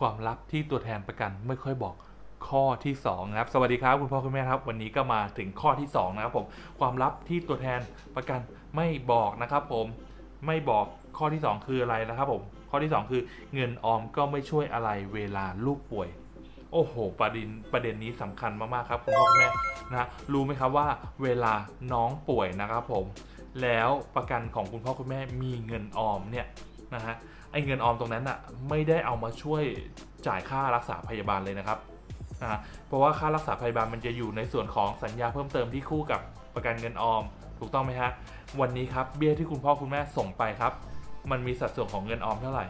ความลับที่ตัวแทนประกันไม่ค่อยบอกข้อที่สองนะครับสวัสดีครับคุณพ่อคุณแม่ครับวันนี้ก็มาถึงข้อที่สองนะครับผมความลับที่ตัวแทนประกันไม่บอกนะครับผมไม่บอกข้อที่สองคืออะไรนะครับผมข้อที่สองคือเงินออมก็ไม่ช่วยอะไรเวลาลูกป่วย โอ้โห ประเด็นประเด็นนี้สำคัญมากๆครับคุณพ่อคุณแม่นะรู้ไหมครับว่าเวลาน้องป่วยนะครับผมแล้วประกันของคุณพ่อคุณแม่มีเงินออมเนี่ย นะฮะไอ้เงินออมตรงนั้นอะไม่ได้เอามาช่วยจ่ายค่ารักษาพยาบาลเลยนะครับนะเพราะว่าค่ารักษาพยาบาลมันจะอยู่ในส่วนของสัญญาเพิ่มเติมที่คู่กับประกันเงินออม ถูกต้องไหมฮะวันนี้ครับเบี้ยที่คุณพ่อคุณแม่ส่งไปครับ มันมีสัดส่วนของเงินออมเท่าไหร่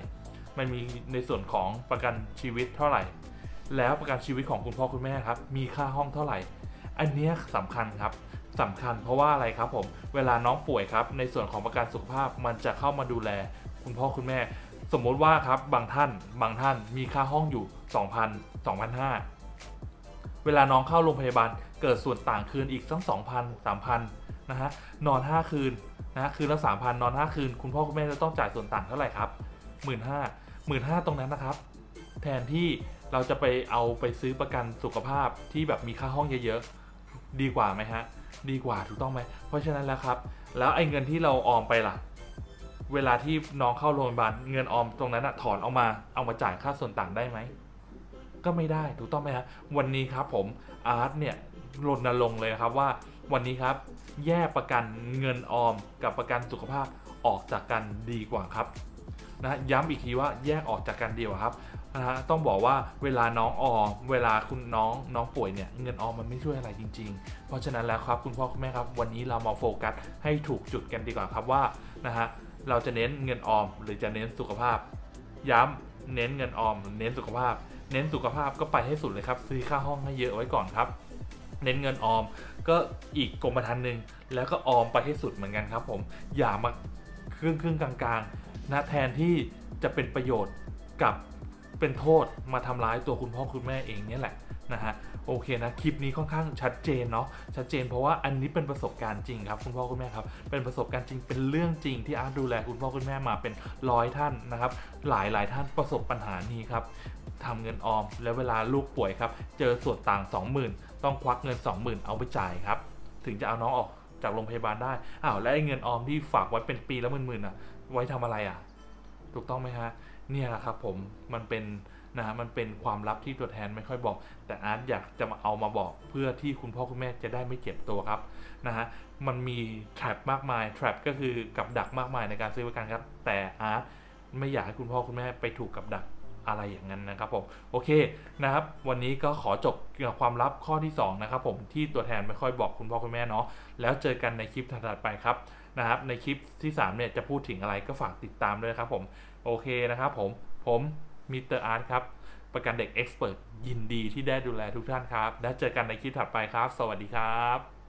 มันมีในส่วนของประกันชีวิตเท่าไหร่ แล้วประกันชีวิตของคุณพ่อคุณแม่ครับ มีค่าห้องเท่าไหร่ อันเนี้ยสำคัญครับสำคัญเพราะว่าอะไรครับผม เวลาน้องป่วยครับ ในส่วนของประกันสุขภาพมันจะเข้ามาดูแล คุณพ่อคุณแม่ สมมติว่าครับบางท่านบางท่านมีค่าห้องอยู่ 2,000 2,500 เวลาน้องเข้าโรงพยาบาลเกิดส่วนต่างคืนอีกสัก2,000 3,000นะฮะนอน 5 คืนนะฮะคืนละ3,000 นอน 5 คืน คุณพ่อคุณแม่จะต้องจ่ายส่วนต่างเท่าไหร่ครับ 15,000 15,000 ตรงนั้นนะครับ แทนที่เราจะไปเอาไปซื้อประกันสุขภาพที่แบบมีค่าห้องเยอะๆ ดีกว่าไหมฮะ ดีกว่าถูกต้องไหม เพราะฉะนั้นแล้วครับ แล้วไอ้เงินที่เราออมไปล่ะ เวลาที่น้องเข้าโรงพยาบาลเงินออมตรงนั้นอะถอนออกมาเอามาจ่ายค่าส่วนต่างได้ไหม ก็ไม่ได้ถูกต้องไหมฮะวันนี้ครับผมอาร์ตเนี่ยรณรงค์เลยนะครับว่าวันนี้ครับ แยกประกันเงินออมกับประกันสุขภาพออกจากกันดีกว่าครับนะย้ำอีกทีว่าแยกออกจากกันเดีกว่าครับนะฮะต้องบอกว่าเวลาน้องออมเวลาคุณน้องน้องป่วยเนี่ยเงินออมมันไม่ช่วยอะไรจริง ๆ เพราะฉะนั้นแล้วครับคุณพ่อคุณแม่ครับ วันนี้เรามาโฟกัสให้ถูกจุดกันดีกว่าครับว่านะฮะ เราจะเน้นเงินออมหรือจะเน้นสุขภาพ ย้ำเน้นเงินออม เน้นสุขภาพ เน้นสุขภาพก็ไปให้สุดเลยครับ ซื้อค่าห้องให้เยอะไว้ก่อนครับ เน้นเงินออมก็อีกกรมธรรม์หนึ่งแล้วก็ออมไปให้สุดเหมือนกันครับ ผมอย่ามาครึ่งครึ่งกลางๆนะแทนที่จะเป็นประโยชน์กับเป็นโทษมาทำร้ายตัวคุณพ่อคุณแม่เองเนี่ยแหละ นะฮะโอเคนะคลิปนี้ค่อนข้างชัดเจนเนาะชัดเจนเพราะว่าอันนี้เป็นประสบการณ์จริงครับคุณพ่อคุณแม่ครับเป็นประสบการณ์จริงเป็นเรื่องจริงที่อาร์ตดูแลคุณพ่อคุณแม่มาเป็นร้อยท่านนะครับหลายหลายท่านประสบปัญหานี้ครับทำเงินออมแล้วเวลาลูกป่วยครับเจอส่วนต่าง 20,000 ต้องควักเงิน 20,000 เอาไปจ่ายครับถึงจะเอาน้องออกจากโรงพยาบาลได้อ้าวแล้วไอ้เงินออมที่ฝากไว้เป็นปีแล้วหมื่นๆอะไว้ทำอะไรอะ ถูกต้องไหมฮะเนี่ยแหละครับผมมันเป็นนะฮะมันเป็นความลับที่ตัวแทนไม่ค่อยบอก แต่อาร์ตอยากจะมาเอามาบอกเพื่อที่คุณพ่อคุณแม่จะได้ไม่เจ็บตัวครับนะฮะมันมี trap มากมาย trap ก็คือกับดักมากมายในการซื้อประกันครับ แต่อาร์ตไม่อยากให้คุณพ่อคุณแม่ไปถูกกับดัก อะไรอย่างนั้นนะครับผมโอเคนะครับ วันนี้ก็ขอจบเกี่ยวกับความลับข้อที่สองนะครับผมที่ตัวแทนไม่ค่อยบอกคุณพ่อคุณแม่เนาะแล้วเจอกันในคลิปถัดไปครับนะครับ ในคลิปที่สามเนี่ยจะพูดถึงอะไรก็ฝากติดตามด้วยครับผมโอเคนะครับผมผมมิสเตอร์อาร์ตครับ ประกันเด็กเอ็กซ์เพรสยินดีที่ได้ดูแลทุกท่านครับ แล้วเจอกันในคลิปถัดไปครับ สวัสดีครับ